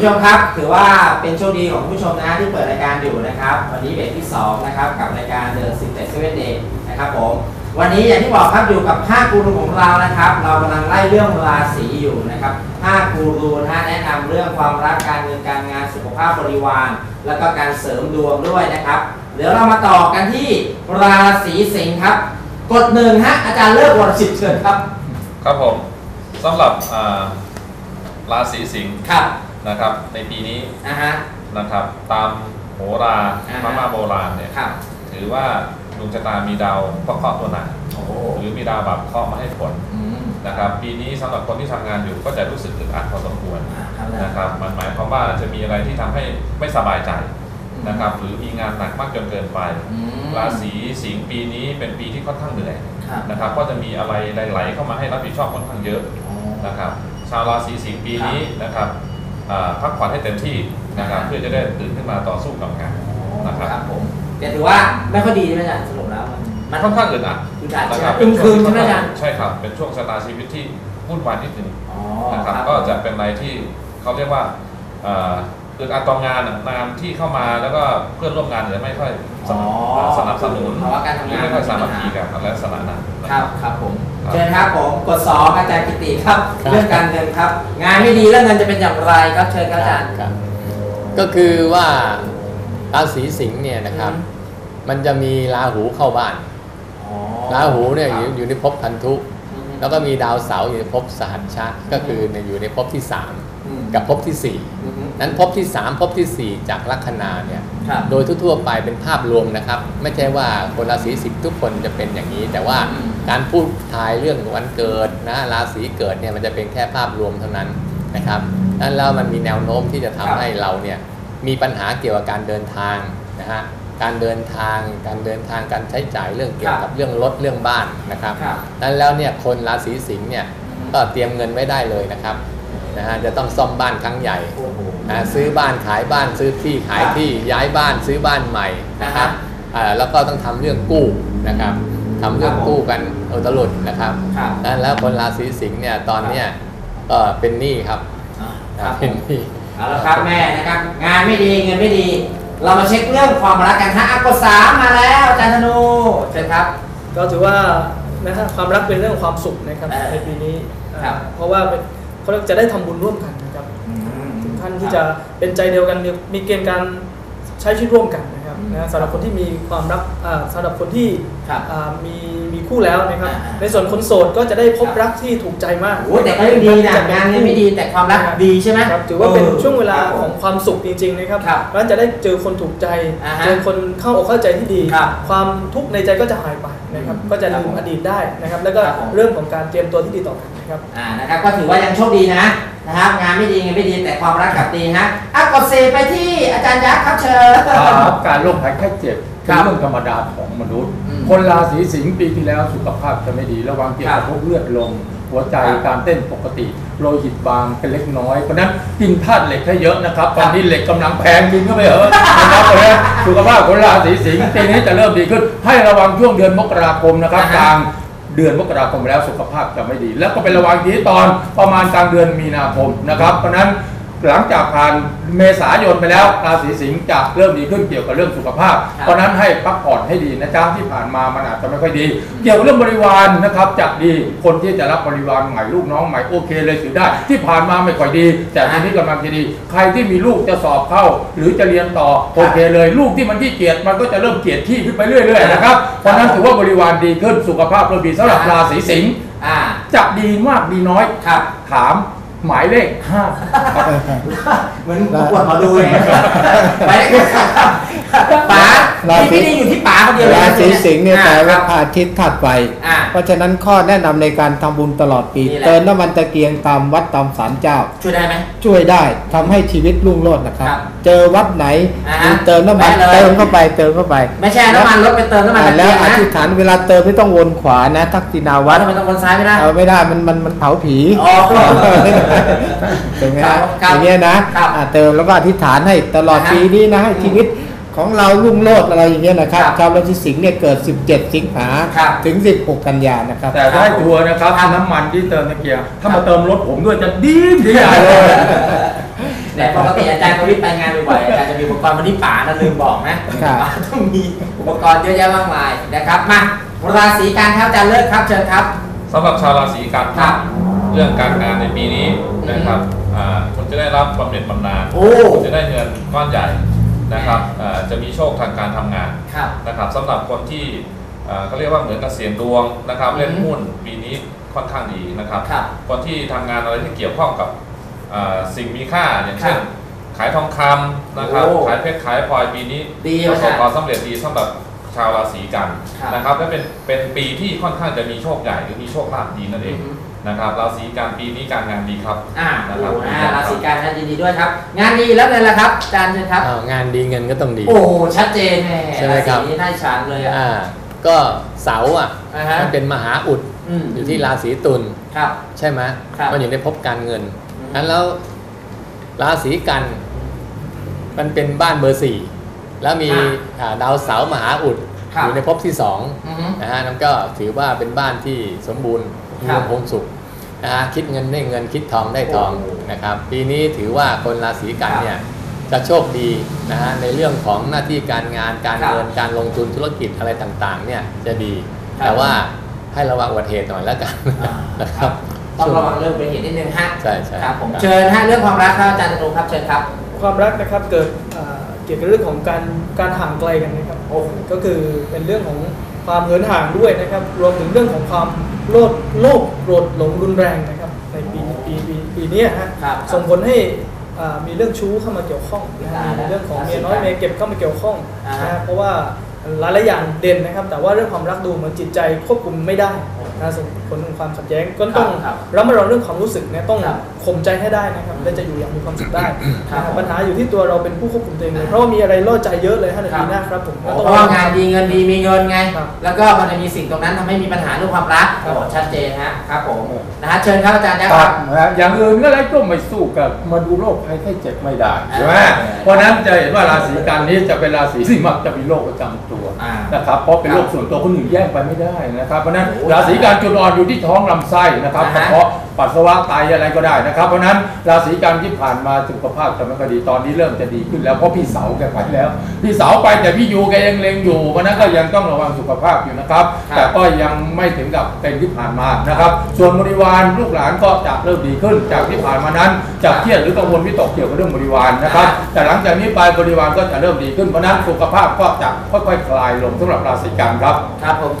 ผู้ชมครับถือว่าเป็นโชคดีของผู้ชมนะที่เปิดรายการอยู่นะครับ วันนี้เบรกที่สองนะครับกับรายการเดอะสิบเจ็ดเซเว่นเดย์นะครับผมวันนี้อย่างที่บอกครับอยู่กับ5กูรูของเรานะครับ เรากำลังไล่เรื่องราศีอยู่นะครับ5กูรูนะฮะแนะนำเรื่องความรักการเงินการงานสุขภาพบริวาร แล้วก็การเสริมดวงด้วยนะครับเดี๋ยวเรามาต่อกันที่ราศีสิงห์ครับ กดหนึ่งฮะอาจารย์เลิกวรสิทธิ์เชิญครับ ครับผมสำหรับอ่าราศีสิงห์ครับ นะครับในปีนี้นะฮะ นะครับตามโหราอ่าฮะพม่าโบราณเนี่ยครับถือว่าดวงชะตามีดาวเคราะห์ตัวหนักโอ้โหหรือมีดาวแบบเคราะห์มาให้ผลอืมนะครับปีนี้สำหรับคนที่ทำงานอยู่ก็จะรู้สึกอึดอัดพอสมควรอ่าครับนะครับมันหมายความว่าจะมีอะไรที่ทำให้ไม่สบายใจนะครับหรือมีงานหนักมากจนเกินไป อืมราศีสิงห์ปีนี้เป็นปีที่ค่อนข้างเหนื่อยครับนะครับก็จะมีอะไรไหลๆเข้ามาให้รับผิดชอบค่อนข้างเยอะ อ๋อ นะครับชาวราศีสิงห์ปีนี้นะครับอ่า พักผ่อนให้เต็มที่นะครับครับเพื่อจะได้ตื่นขึ้นมาต่อสู้กับงานนะครับครับผมแต่ถือว่าไม่ค่อยดีใช่ไหมอาจารย์สรุปแล้ว มันมันค่อนข้างอึดอัดอึดอัดนะใช่คไหมรับอึมครึมใช่ไหมอาจารย์ใช่ครับเป็นช่วงชะตาชีวิตที่วุ่นวายนิดนึงอ๋อนะครับก็จะเป็นอะไรที่เขาเรียกว่าเอ่ออึดอัดต่องานอะงานที่เข้ามาแล้วก็เพื่อนร่วมงานจะไม่ค่อยสอ๋อนับสนับสนุนภาวะ การหทำรืองานไม่ค่อยสามัคคีกันอะไรลักษณะนั้นนะครับครับผมครับเชิญครับผมกดสองอาจารย์กิติครับครับ เรื่องการเงินครับ งานไม่ดีแล้วเงินจะเป็นอย่างไรครับเชิญครับอาจารย์ครับก็คือว่าราศีสิงห์เนี่ยนะครับ มันจะมีราหูเข้าบ้านอ๋อราหูเนี่ยอยู่อยู่ในภพพันธุอืมแล้วก็มีดาวเสาร์อยู่ในภพสหัชชะก็คือในอยู่ในภพที่อืม3 กับภพที่อืม4นั้นภพที่3ภพทีสี่4จากลัคนาเนี่ยครับโดยทั่วๆไปเป็นภาพรวมนะครับ ไม่ใช่ว่าคนราศีสิงห์ทุกคนจะเป็นอย่างนี้ แต่ว่าอืมการพูดทายเรื่องวันเกิดนะราศีเกิดเนี่ยมันจะเป็นแค่ภาพรวมเท่านั้นนะครับนั้นแล้วมันมีแนวโน้มที่จะทำให้เราเนี่ยมีปัญหาเกี่ยวกับการเดินทางนะฮะการเดินทาง การเดินทางการใช้จ่ายเรื่องเกี่ยวกับเรื่องรถเรื่องบ้านนะครับครับนั้นแล้วเนี่ยคนราศีสิงห์เนี่ยอืมก็เตรียมเงินไว้ได้เลยนะครับ นะฮะจะต้องซ่อมบ้านครั้งใหญ่โอ้โหนะซื้อบ้านขายบ้านซื้อที่ขายที่ย้ายบ้านซื้อบ้านใหม่นะครับอ่าแล้วก็ต้องทำเรื่องกู้นะครับทำเรื่องกู้กันอุตลุดนะครับครับนั้นแล้วคนราศีสิงห์เนี่ยตอนเนี้ยก็เป็นหนี้ครับอ่าครับผเป็นมหนี้เอาละครับแม่นะครับ งานไม่ดีเงินไม่ดี เรามาเช็คเรื่องความรักกันฮะอะกดสามมาแล้วอาจารย์ธนูเชิญครับ ก็ถือว่านะฮะความรักเป็นเรื่องความสุขนะครับเออในปีนี้ครับอ่าเพราะว่าเป็น เขาเรียกจะได้ทำบุญร่วมกันนะครับถึงขั้นที่จะเป็นใจเดียวกันมีมีเกณฑ์การใช้ชีวิตร่วมกันนะครับอืมนะสำหรับคนที่มีความรักอ่าสำหรับคนที่ครับอ่ามีมีคู่แล้วนะครับอ่าอ่าในส่วนคนโสดก็จะได้พบครับรักที่ถูกใจมากโอ้แต่ก็ยังดีนะงานเงินไม่ดีแต่ความรักดีใช่ไหมครับถือว่าเป็นออช่วงเวลาของความสุขจริงๆนะครับครับแล้วจะได้เจอคนถูกใจอ่าฮะเจอคนเข้าอกเข้าใจที่ดีครับความทุกข์ในใจก็จะหายไปนะครับอืมก็จะครับลืผมมอดีตได้นะครับแล้วก็ครับผมเรื่องของการเตรียมตัวที่ดีต่อกันนะ ครับ อ่านะครับก็ถือว่ายังโชคดีนะนะครับงานไม่ดีเงินไม่ดีแต่ความรักกลับดีฮะอะกดเซไปที่อาจารย์ยักษ์ครับเชิญ ครับการโรคภัยไข้เจ็บครัเป็นบเรื่องธรรมดาของมนุษย์ อืมคนราศีสิงห์ปีที่แล้วสุขภาพจะไม่ดี ระวังเกี่ยวกับพวกเลือดลมหัวใจครับ การเต้นปกติโลหิตบางเป็นเล็กน้อย เพราะฉะนั้นกินธาตุเหล็กให้เยอะนะครับ ตอนนี้เหล็กกำลังแพงกินเข้าไปเถอะนะครับเพราะฉะนั้นสุขภาพคนราศีสิงห์ปีนี้จะเริ่มดีขึ้น ให้ระวังช่วงเดือนมกราคมนะครับอ่าฮะกลาง เดือนมกราคมแล้วสุขภาพจะไม่ดี แล้วก็เป็นระวังทีตอนประมาณกลางเดือนมีนาคมนะครับ เพราะฉะนั้น หลังจากผ่านเมษายนไปแล้วราศีสิงห์จะเริ่มดีขึ้นเกี่ยวกับเรื่องสุขภาพครับเพราะฉะนั้นให้พักผ่อนให้ดีนะจ๊ะที่ผ่านมามันอาจจะไม่ค่อยดี เกี่ยวกับเรื่องบริวารนะครับจะดีคนที่จะรับบริวารใหม่ลูกน้องใหม่โอเคเลยถือได้ ที่ผ่านมาไม่ค่อยดี แต่ทีนี้กำลังจะดี ใครที่มีลูกจะสอบเข้า หรือจะเรียนต่อโอเคเลยลูกที่มันที่เกียจมันก็จะเริ่มเกียจที่ขึ้นไปเรื่อยๆนะครับเพราะฉะนั้นถือว่าบริวารดีขึ้นสุขภาพเริ่มดีสำหรับราศีสิงห์อ่าจะดีมากดีน้อยครับถาม หมายเลขห้าเหมือนประกวดหมอดูเลยไปเลยครับป๋าราศีที่ไม่ได้อยู่ที่ป๋าคนเดียวเลยรานะศีสิงห์เนี่ยอ่แปลคว่ารับพระอาทิตย์ธาตุไฟอ่าเพราะฉะนั้นข้อแนะนำในการทำบุญตลอดปีนี่แหละเติมน้ำมันตะเกียงตามวัดตามศาลเจ้า ช่วยได้ไหมช่วยได้ทำให้ชีวิตรุ่งโรจน์นะครับครับเจอวัดไหนอ่าฮะมีเติมน้ำมันแวะเลยเติมเข้าไปเติมเข้าไป ไม่ใช่น้ำมันรถไปเติมน้ำมันอ่าตะแล้เกีวยงอนะธิษฐานเวลาเติมไม่ต้องวนขวานะทักษิณาวัวัดดทำไมต้องคนซ้ายไม่ได้เอาไม่ได้มันมันมันเผาผีอ๋อถูกไหมครัฮะบครับอย่างเงี้ยนะครับอ่าเติมแล้วก็อธิษฐานให้ตลอดอ่าฮะปีนี้นะให้ชีวิตของเรารุ่งโรจน์อะไรอย่างเงี้ยนะครับครับชาวราศีสิงห์เนี่ยเกิด 17 สิงหาครับถึง 16 กันยานะครับ แต่ถ้าให้ทัวร์นะครับน้ำมันที่เติมตะเกียงถ้ามาเติมรถผมด้วยจะดีดีใหญ่เลยนแต่ปกติอาจารย์ก็วิทย์ไปงานบ่อยๆอาจารย์จะมีอุปกรณ์วันนี้ป๋านะลืมบอกนะครับป๋าต้องมีอุปกรณ์เยอะแยะมากมายนะครับมาราศีกันครับอาจารย์เลิกครับเชิญครับสำหรับชาวราศีกันครับ เรื่องการงานในปีนี้นะครับอ่าคุณจะได้รับบำเหน็จบำนาญโอ้คุณจะได้เงินก้อนใหญ่นะครับอ่าจะมีโชคทางการทำงานครับนะครับสำหรับคนที่อ่าเขาเรียกว่าเหมือนกับเสียงดวงนะครับอืมเล่นหุ้นปีนี้ค่อนข้างดีนะครับครับคนที่ทำงานอะไรที่เกี่ยวข้องกับอ่าสิ่งมีค่าอย่างเช่นครับขายทองคำนะครับโอ้ขายเพชรขายพลอยปีนี้ดีประสบมากความสำเร็จดีสำหรับชาวราศีกันครับนะครับและเป็นเป็นปีที่ค่อนข้างจะมีโชคใหญ่หรือมีโชคลาภดีนั่นเองอืม นะครับราศีกันปีนี้การงานดีครับอ่านะโอ้ครับนะราศีกันนะยินดีด้วยครับ งานดีแล้วเลยละครับอาจารย์เชิญครับ อ้าวงานดีเงินก็ต้องดี โอ้ชัดเจนแม่ใช่ไหมครับาศีนี้ได้ฉานเลยอะ อ่าก็เสาร์อะอ่าฮะ มันเป็นมหาอุดอืมอยู่ที่ราศีตุลครับ ใช่ไหมครับมันอยู่ในภพการเงินอืม นั้นแล้วราศีกันมันเป็นบ้านเบอร์สี่แล้วมีอ่าดาวเสาร์มหาอุดครับ อยู่ในภพที่สองอือฮึนะฮะนั่นก็ถือว่าเป็นบ้านที่สมบูรณ์ มีครับความพงสุขนะฮะคิดเงินได้เงินคิดทองได้ทองโอ้นะครับ ปีนี้ถือว่าคนราศีกันครับเนี่ยจะโชคดีนะฮะในเรื่องของหน้าที่การงานการครับเงินการลงทุนธุรกิจอะไรต่างๆ เนี่ยจะดีครับแต่ว่าให้ระวังอุบัติเหตุหน่อยแล้วกันอ่านะครับต้องระวังเรื่องอุบัติเหตุนิดนึงฮะใช่ใช่ครับผมครับเชิญฮะเรื่องความรักครับอาจารย์ธนูครับเชิญครับ ความรักนะครับเกิดอ่าเกี่ยวกับเรื่องของการการห่างไกลกันนะครับโอ้โหก็คือเป็นเรื่องของ ความเหินห่างด้วยนะครับ รวมถึงเรื่องของความโลภโลภโกรธหลงรุนแรงนะครับในปีปีปีปีเนี้ยฮะครับส่งผลให้อ่ามีเรื่องชู้เข้ามาเกี่ยวข้องนะฮะอ่ามีเรื่องของครับเมียน้อยเมียเก็บเข้ามาเกี่ยวข้องอ่านะฮะเพราะว่าหลายหลายๆอย่างเด่นนะครับ แต่ว่าเรื่องความรักดูเหมือนจิตใจควบคุมไม่ได้ นะส่งผลถึงความขัดแย้งก็ต้องครับระมัดระวังเรื่องความรู้สึกเนี่ยต้องครับข่มใจให้ได้นะครับและจะอยู่อย่างมีความสุขได้ครับนะครับปัญหาอยู่ที่ตัวเราเป็นผู้ควบคุมตัวเองเลยเพราะว่ามีอะไรล่อใจเยอะเลยฮะในปีหน้าครับผมเพราะว่างานดีเงินดีมีเงินไงครับแล้วก็มันจะมีสิ่งตรงนั้นทำให้มีปัญหาเรื่องความรักครับโอ้ชัดเจนฮะครับผมนะฮะเชิญครับอาจารย์นะคครัรับบนะฮะอย่างอื่นก็อะไรก็ไม่สู้กับมาดูโรคภัยไข้เจ็บไม่ได้ใช่ไหมอ่าเพราะฉะนั้นจะเห็นว่าราศีกันนี้จะเป็นราศีที่มักจะมีโรคประจำตัวอ่านะครับเพราะเป็นโรคส่วนตัวคนอื่นแย่งไปไม่ได้นะครับเพราะฉะนั้นโอ้ราศีกันจุดอ่อนอยู่ที่ท้องลำไส้นะครับอ่าฮะ เพราะปัสสาวะไตอะไรก็ได้นะครับ เพราะฉะนั้นราศีกันที่ผ่านมาสุขภาพจะไม่ค่อยดีตอนนี้เริ่มจะดีขึ้นแล้วเพราะพี่เสาแกไปแล้ว พี่เสาไปแต่พี่ยูแกยังเลงอยู่เพราะฉะนั้นก็ยังต้องระวังสุขภาพอยู่นะครับ ครับ แต่ก็ยังไม่ถึงกับเป็นที่ผ่านมานะครับ ส่วนบริวารลูกหลานก็จะเริ่มดีขึ้น จากที่ผ่านมานั้นจากเครียดหรือกังวลวิตกเกี่ยวกับเรื่องบริวารนะครับ แต่หลังจากนี้ไปบริวารก็จะเริ่มดีขึ้นเพราะฉะนั้นสุขภาพก็จะค่อยๆคลายลงสำหรับราศีกันครับ ครับผม